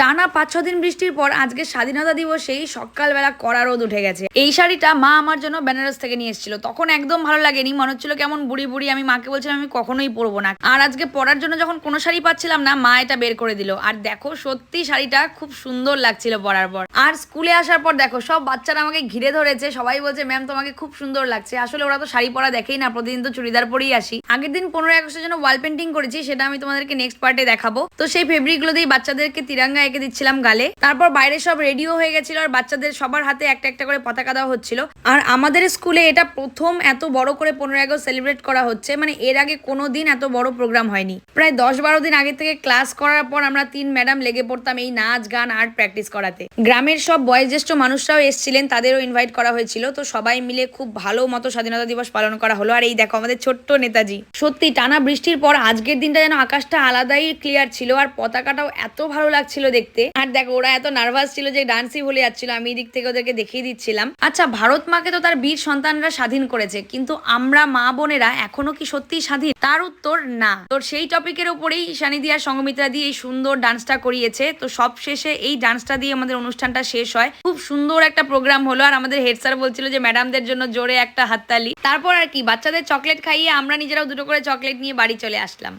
টানা পাঁচ, ছ দিন বৃষ্টির পর আজকে স্বাধীনতা দিবসেই সকালবেলা কড়া রোদ উঠে গেছে। এই শাড়িটা মা আমার জন্য বেনারস থেকে নিয়ে এসেছিল। তখন একদম ভালো লাগেনি, মনে হচ্ছিল কেমন বুড়ি বুড়ি, আমি মাকে বলছিলাম, আমি কখনোই পরবো না। আর আজকে পরার জন্য যখন কোনো শাড়ি পাচ্ছিলাম না, মা এটা বের করে দিল। আর দেখো, সত্যি শাড়িটা খুব সুন্দর লাগছিল পরার পর। আর স্কুলে আসার পর দেখো, সব বাচ্চারা আমাকে ঘিরে ধরেছে। সবাই বলছে, ম্যাম, তোমাকে খুব সুন্দর লাগছে। আসলে ওরা তো শাড়ি পরা দেখেই না, প্রতিদিন তো চুড়িদার পরেই আসি। আগের দিন পনেরো আগস্টের জন্য ওয়াল পেন্টিং করেছি, সেটা আমি তোমাদেরকে নেক্সট পার্টে দেখাবো। তো সেই ফেব্রিকগুলো দিয়ে বাচ্চাদেরকে তিরাঙ্গা এঁকে দিচ্ছিলাম গালে। তারপর বাইরে সব রেডিও হয়ে গেছিল আর বাচ্চাদের সবার হাতে একটা একটা করে পতাকা দেওয়া হচ্ছিল। আর আমাদের স্কুলে এটা প্রথম এত বড় করে পনেরো আগস্ট সেলিব্রেট করা হচ্ছে। মানে এর আগে কোনো দিন এত বড় প্রোগ্রাম হয়নি। প্রায় দশ বারো দিন আগে থেকে ক্লাস করার পর আমরা তিন ম্যাডাম লেগে পড়তাম এই নাচ, গান, আর্ট প্র্যাকটিস করাতে। গ্রামের সব বয়োজ্যেষ্ঠ মানুষরাও এসেছিলেন, তাদেরও ইনভাইট করা হয়েছিল। তো সবাই মিলে খুব ভালো মতো স্বাধীনতা দিবস পালন করা হলো। আর এই দেখো আমাদের ছোট্ট নেতাজি। সত্যি টানা বৃষ্টির পর আজকের দিনটা যেন আকাশটা আলাদাই ক্লিয়ার ছিল। আর পতাকাটাও এত ভালো লাগছিল দেখতে। আর দেখো, ওরা এত নার্ভাস ছিল যে ডান্সই ভুলে যাচ্ছিল, আমি দিক থেকে ওদেরকে দেখিয়ে দিচ্ছিলাম। আচ্ছা ভারত মাকে তো তার বীর সন্তানরা স্বাধীন করেছে, কিন্তু আমরা মা বোনেরা এখনও কি সত্যি স্বাধীন? তার উত্তর না। তো সেই টপিকের উপরেই সানিদিয়া সঙ্গমিত্রা দিয়ে এই সুন্দর ডান্সটা করিয়েছে। তো সব শেষে এই ডান্সটা দিয়ে আমাদের অনুষ্ঠানটা শেষ হয়। খুব সুন্দর একটা প্রোগ্রাম হলো, আর আমাদের হেড স্যার বলছিল যে ম্যাডামদের জন্য জোরে একটা হাততালি। তারপর আর কি, বাচ্চাদের চকলেট খাইয়ে আমরা নিজেরাও দুটো করে চকলেট নিয়ে বাড়ি চলে আসলাম।